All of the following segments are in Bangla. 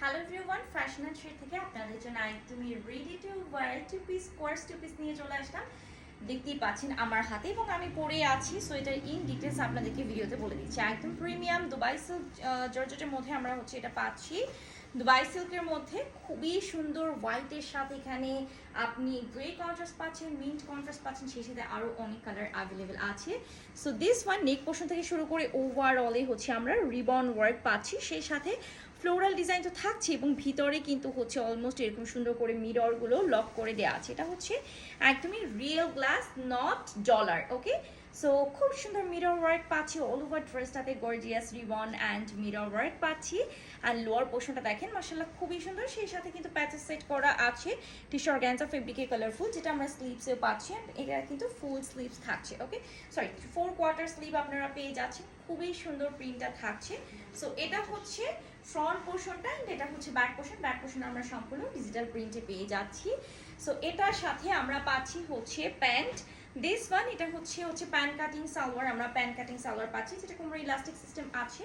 Hello everyone fashion and shade থেকে আপনাদের জন্য একদমই ready to wear two piece course two piece নিয়ে চলে আসলাম। দেখতেই পাচ্ছেন আমার হাতে এবং আমি পরে আছি সো এটার ইন ডিটেলস আপনাদেরকে ভিডিওতে বলে দিচ্ছি। একদম প্রিমিয়াম দুবাই সিল্ক জর্জেটের মধ্যে আমরা হচ্ছে এটা পাচ্ছি। দুবাই সিল্কের মধ্যে খুবই সুন্দর হোয়াইটের সাথে এখানে আপনি গ্রে কন্ট্রাস্ট পাচ্ছেন মিন্ট কন্ট্রাস্ট পাচ্ছেন, সেই সাথে আরও অনেক কালার অ্যাভেলেবেল আছে। So this one neck portion থেকে শুরু করে ওভারঅলে হচ্ছে আমরা রিবন ওয়ার্ক পাচ্ছি, সেই সাথে ফ্লোরাল ডিজাইন তো থাকছে এবং ভিতরে কিন্তু হচ্ছে অলমোস্ট এরকম সুন্দর করে মিররগুলো লক করে দেওয়া আছে। এটা হচ্ছে একদমই real glass not dollar okay so খুব সুন্দর মিরর ওয়ার্ক পাচ্ছি। All over ড্রেসটাতে gorgeous ribbon and mirror work পাচ্ছি। অ্যান্ড লোয়ার পোর্শনটা দেখেন মার্শাল্লাহ খুবই সুন্দর। সেই সাথে কিন্তু প্যাচেস সেট করা আছে। টিশার গ্যান্সা ফেব্রিকে কালারফুল যেটা আমরা স্লিভসেও পাচ্ছি। অ্যান্ড এটা কিন্তু ফুল স্লিভস থাকছে okay sorry four quarter sleeve আপনারা পেয়ে যাচ্ছেন। খুবই সুন্দর প্রিন্টটা থাকছে। সো এটা হচ্ছে ফ্রন্ট পোর্শনটা অ্যান্ড এটা হচ্ছে ব্যাক পোর্শন ব্যাক পোর্শন আমরা সম্পূর্ণ ডিজিটাল প্রিন্টে পেয়ে যাচ্ছি। সো এটার সাথে আমরা পাচ্ছি হচ্ছে প্যান্ট দিস ওয়ান এটা হচ্ছে হচ্ছে প্যান কাটিং সালোয়ার। আমরা প্যান কাটিং সালোয়ার পাচ্ছি, যেটা কোনো ইলাস্টিক সিস্টেম আছে।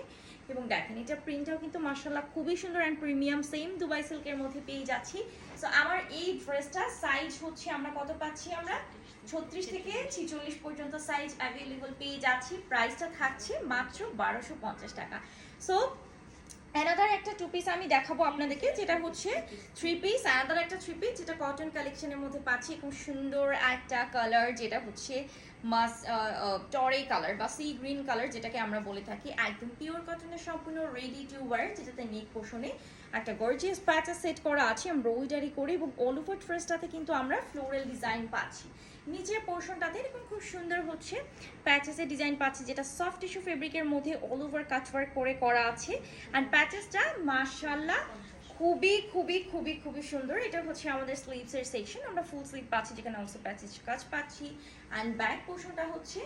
এবং দেখেন, এটা প্রিন্টটাও কিন্তু মার্শাল্লাহ খুবই সুন্দর অ্যান্ড প্রিমিয়াম সেম দুবাই সিল্কের মধ্যে পেয়ে যাচ্ছি। সো আমার এই ড্রেসটা সাইজ হচ্ছে, আমরা কত পাচ্ছি আমরা? ছত্রিশ থেকে ছিচল্লিশ পর্যন্ত সাইজ অ্যাভেলেবল পেয়ে যাচ্ছি। প্রাইসটা থাকছে মাত্র বারোশো টাকা। সো অ্যানাদার একটা টু পিস আমি দেখাবো আপনাদেরকে, যেটা হচ্ছে থ্রি পিস অ্যানাদার একটা থ্রি পিস যেটা কটন কালেকশনের মধ্যে পাচ্ছি। খুব সুন্দর একটা কালার যেটা হচ্ছে মাস টরে কালার বা সি গ্রিন কালার যেটাকে আমরা বলে থাকি। একদম পিওর কটনের সম্পূর্ণ রেডি টু ওয়ার যেটাতে নেক পোষণে একটা গর্জিয়াস প্যাচা সেট করা আছে। এমব্রয়ডারি করে এবং অল ওভার কিন্তু আমরা ফ্লোরাল ডিজাইন পাচ্ছি। নিচের পোর্শনটাতে এরকম খুব সুন্দর হচ্ছে। প্যাচেসের ডিজাইন পাচ্ছি যেটা সফট টিস্যু ফেব্রিকের মধ্যে অল ওভার কাটওয়ার্ক করে করা আছে। অ্যান্ড প্যাচেসটা মার্শাল্লাহ খুবই খুবই খুবই খুবই সুন্দর। এটা হচ্ছে আমাদের স্লিভসের সেকশন আমরা ফুল স্লিভ পাচ্ছি, যেখানে অলসো প্যাচেস কাজ পাচ্ছি। অ্যান্ড ব্যাক পোর্শনটা হচ্ছে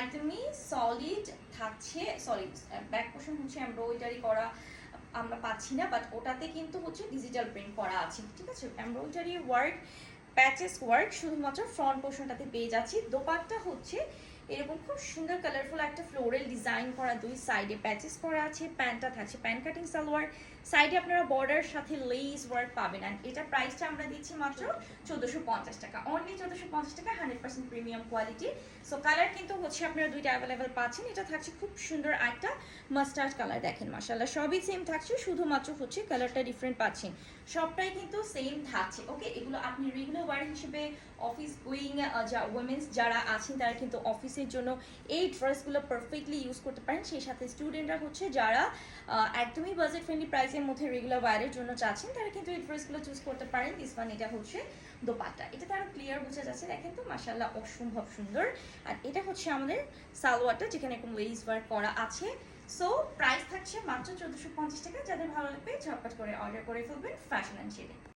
একদমই সলিড থাকছে সলিড ব্যাক পোর্শন হচ্ছে এমব্রয়ডারি করা আমরা পাচ্ছি না বাট ওটাতে কিন্তু হচ্ছে ডিজিটাল প্রিন্ট করা আছে। ঠিক আছে? এমব্রয়ডারি ওয়ার্ক প্যাচেস ওয়ার্ক শুধুমাত্র ফ্রন্ট পোর্শনটাতে পেয়ে যাচ্ছি। দোপাট্টা হচ্ছে এরকম খুব সুন্দর কালারফুল একটা ফ্লোরাল ডিজাইন করা দুই সাইডে প্যাচেস করা আছে প্যান্টটা থাকছে প্যান্ট কাটিং সালোয়ার সাইডে আপনারা বর্ডার সাথে লেস ওয়ার্ক পাবেন অ্যান্ড এটা প্রাইসটা আমরা দিচ্ছি মাত্র চোদ্দোশো পঞ্চাশ টাকা। অনলি চোদ্দোশো পঞ্চাশ টাকা hundred percent premium quality so colour কিন্তু হচ্ছে আপনারা দুইটা অ্যাভেলেবেল পাচ্ছেন। এটা থাকছে খুব সুন্দর একটা মাস্টার্ড কালার দেখেন মাসাল্লাহ সবই সেম থাকছে, শুধুমাত্র হচ্ছে কালারটা ডিফারেন্ট পাচ্ছেন। সবটাই কিন্তু সেম থাকছে ওকে এগুলো আপনি রেগুলার ওয়ার হিসেবে অফিস গোয়িং যা উইমেন্স যারা আছেন, তারা কিন্তু অফিসের জন্য এই ড্রেসগুলো পারফেক্টলি ইউজ করতে পারেন। সেই সাথে স্টুডেন্টরা হচ্ছে যারা একদমই বাজেট ফ্রেন্ডলি প্রাইসের মধ্যে রেগুলার ওয়ারের জন্য চাচ্ছেন, তারা কিন্তু এই ড্রেসগুলো চুজ করতে পারেন। দিস ওয়ান এটা হচ্ছে দোপাট্টা। এটা তারা ক্লিয়ার বোঝা যাচ্ছে, দেখেন তো মাসাল্লাহ অসম্ভব সুন্দর। আর এটা হচ্ছে আমাদের সালোয়ারটা, যেখানে এরকম লেস ওয়ার্ক করা আছে। সো প্রাইস থাকছে মাত্র চোদ্দোশো পঞ্চাশ টাকা। যাদের ভালো লাগবে, ঝটপট করে অর্ডার করে ফেলবেন ফ্যাশন অ্যান্ড শেডে